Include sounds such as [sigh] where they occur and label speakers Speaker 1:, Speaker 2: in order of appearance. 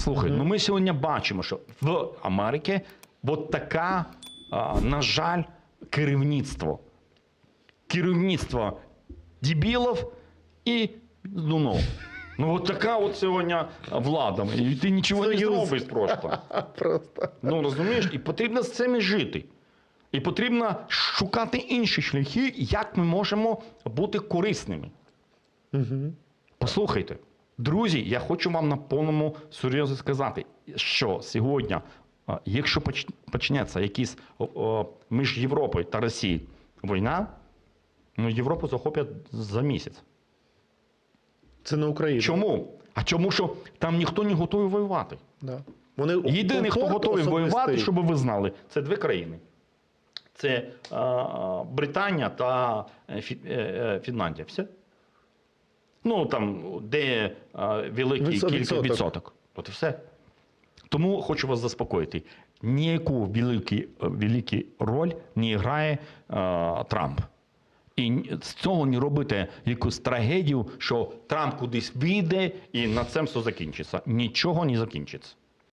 Speaker 1: Слухай, ну ми сьогодні бачимо, що в Америці от така, на жаль, керівництво. Керівництво дебілів і ну, ну от така от сьогодні влада. І ти нічого не
Speaker 2: Союз.
Speaker 1: зробиш просто. [laughs]
Speaker 2: Просто.
Speaker 1: Ну розумієш, і потрібно з цим жити. І потрібно шукати інші шляхи, як ми можемо бути корисними.
Speaker 2: Угу.
Speaker 1: Послухайте, друзі, я хочу вам на повному серйозі сказати, що сьогодні, якщо почнеться о, між Європою та Росією війна, ну Європу захоплять за місяць.
Speaker 2: Це на Україну.
Speaker 1: Чому? А чому що там ніхто не готовий воювати?
Speaker 2: Да. Вони
Speaker 1: Єдиний, хто готовий воювати, щоб ви знали, це дві країни. Це а, Британія та е, е, е, Фінляндія. Все. Ну там, де а, великий
Speaker 2: відсоток.
Speaker 1: кілька
Speaker 2: відсоток.
Speaker 1: От і все. Тому хочу вас заспокоїти. Ніяку велику, великі роль не грає а, Трамп. І з цього не робити якусь трагедію, що Трамп кудись вийде і на цьому все закінчиться. Нічого не закінчиться.